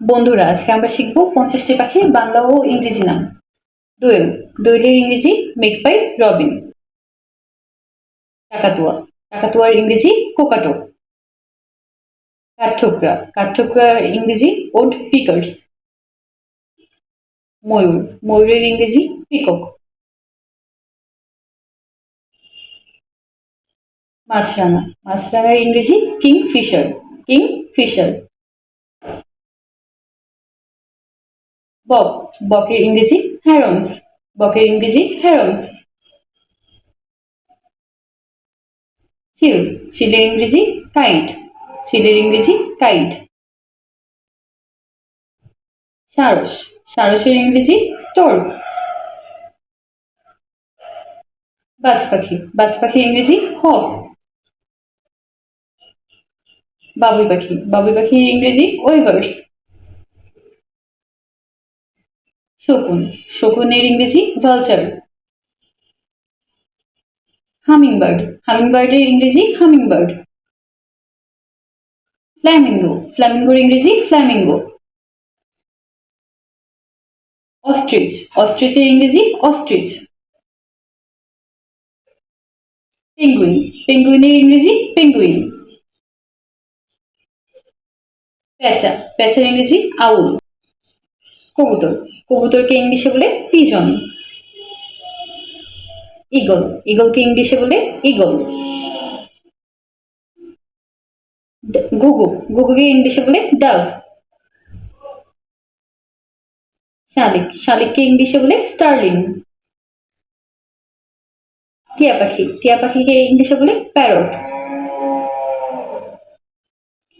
বন্ধুরা, আজকে আমরা শিখব পঞ্চাশটি পাখির বাংলা ও ইংরেজি নাম। দোয়েল দোয়েলের ইংরেজি, মেকপাই, রবিন। কাকাতুয়া, কাকাতুয়ার ইংরেজি, কোকাটো। কাঠঠোকরা, কাঠঠোকরার ইংরেজি, ওড পিকার্স ময়ূর, ময়ূরের ইংরেজি, পিকক। মাছরাঙা, মাছরাঙার ইংরেজি কিং ফিশার কিং ফিশার বক, বকের ইংরেজি হ্যারন্স বকের ইংরেজি হ্যারন্স চিল চিলের ইংরেজি কাইট চিলের ইংরেজি কাইট সারস, সারসের ইংরেজি স্টোর্ক বাজ পাখি বাজ পাখির ইংরেজি হক বাবুই পাখি, বাবুই পাখির ইংরেজি ওয়েভার্স শকুন। শকুনের ইংরেজি ভালচার হামিংবার্ড হামিংবার্ডের ইংরেজি হামিংবার্ড ফ্ল্যামিঙ্গো ফ্ল্যামিঙ্গোর ইংরেজি ফ্ল্যামিঙ্গো অস্ট্রিচ অস্ট্রিচের ইংরেজি অস্ট্রিচ পেঙ্গুইন পেঙ্গুইনের ইংরেজি পেঙ্গুইন প্যাঁচা প্যাঁচার ইংরেজি আউল কবুতর। কবুতরকে ইংলিশে বলে পিজন। ইগল। ইগলকে ইংলিশে বলে ইগল। ঘুঘু ঘুঘুকে ইংলিশে বলে ডাভ। শালিক। শালিককে ইংলিশে বলে স্টার্লিং। টিয়া পাখি। টিয়া পাখিকে ইংলিশে বলে প্যারট।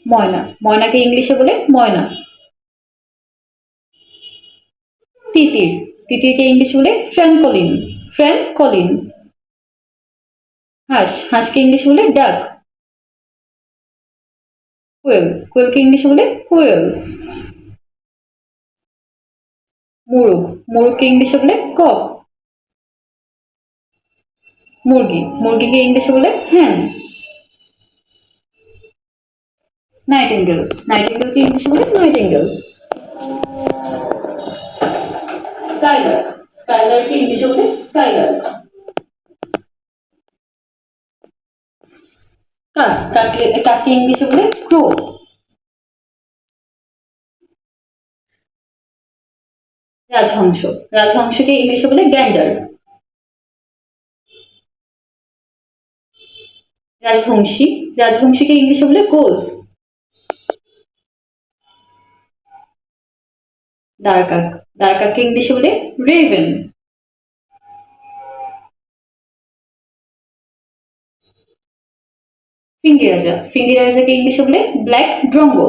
ময়না। ময়নাকে ইংলিশে বলে ময়না। তিতির। তিতিরকে ইংলিশে বলে ফ্র্যাঙ্কলিন। ফ্র্যাঙ্কলিন। হাঁস। হাঁসকে ইংলিশে বলে ডাক। কোয়েল। কোয়েলকে ইংলিশে বলে কোয়েল। মুরগ। মুরগকে ইংলিশে বলে কক। মুরগি। মুরগিকে ইংলিশে বলে হ্যান। নাইটেঙ্গেল। নাইটেঙ্গেলকে ইংলিশে বলে নাইটেঙ্গেল। স্কাইলার স্কাইলারকে ইংলিশে বলে স্কাইলার কাক কাককে কাককে ইংলিশে বলে ক্রো রাজহংস. রাজহংসকে ইংলিশে বলে গ্যান্ডার রাজবংশী রাজবংশীকে ইংলিশে বলে গোজ দ্বারকাক, দ্বারকাককে ইংলিশে বলে রেভেন। ফিঙ্গি রাজা ফিঙ্গি রাজাকে ইংলিশে বলে ব্ল্যাক ড্রঙ্গো।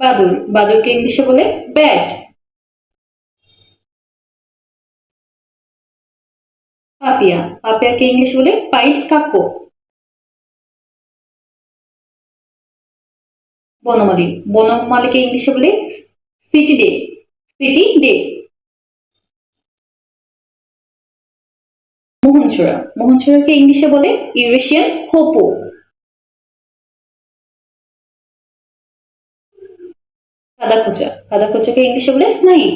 বাদুর, বাদুরকে ইংলিশে বলে ব্যাট। পাপিয়া, পাপিয়াকে ইংলিশে বলে পাইট কাক্কো। বনমালী। বনমালীকে ইংলিশে বলে সিটি ডে সিটি ডে মোহনছড়া। মোহনছড়াকে ইংলিশে বলে ইউরেশিয়ান হোপো কাদাখোচা। কাদাখোচাকে ইংলিশে বলে স্নায়ু।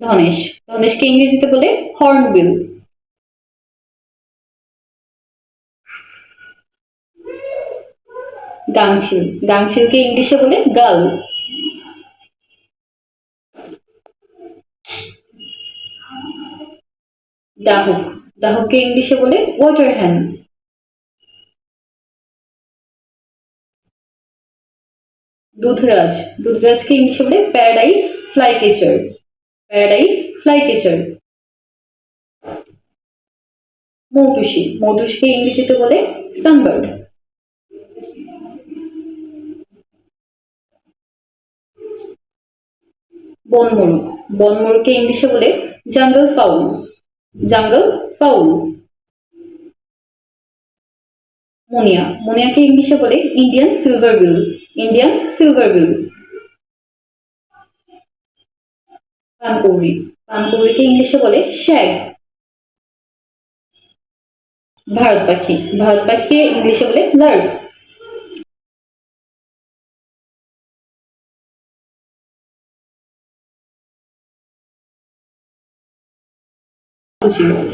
ধনেশ। ধনেশকে ইংরেজিতে বলে হর্নবিল গাংশিল। গাংশিলকে ইংলিশে বলে গাল ডাহুক ডাহুককে ইংলিশে বলে ওয়াটার হ্যান্ড দুধরাজ। দুধরাজকে ইংলিশে বলে paradise fly catcher paradise fly catcher মৌটুসি। মৌটুসিকে ইংরেজিতে বলে সানবার্ড। বনমরুক বনমরুককে ইংলিশে বলে জাঙ্গল ফাউল জাঙ্গল ফাউল মুনিয়া। মুনিয়াকে ইংলিশে বলে ইন্ডিয়ান সিলভার বিল ইন্ডিয়ান সিলভার বিল পানকৌড়ি। পানকৌড়িকে ইংলিশে বলে শ্যাগ ভারত পাখি। ভারত পাখিকে ইংলিশে বলে লার্ভ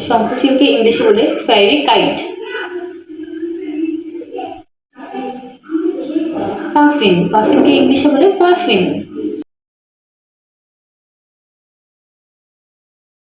শঙ্খচিলকে ইংলিশে বলে ফ্যারি কাইট পাফিন পাফিনকে ইংলিশে বলে পাফিন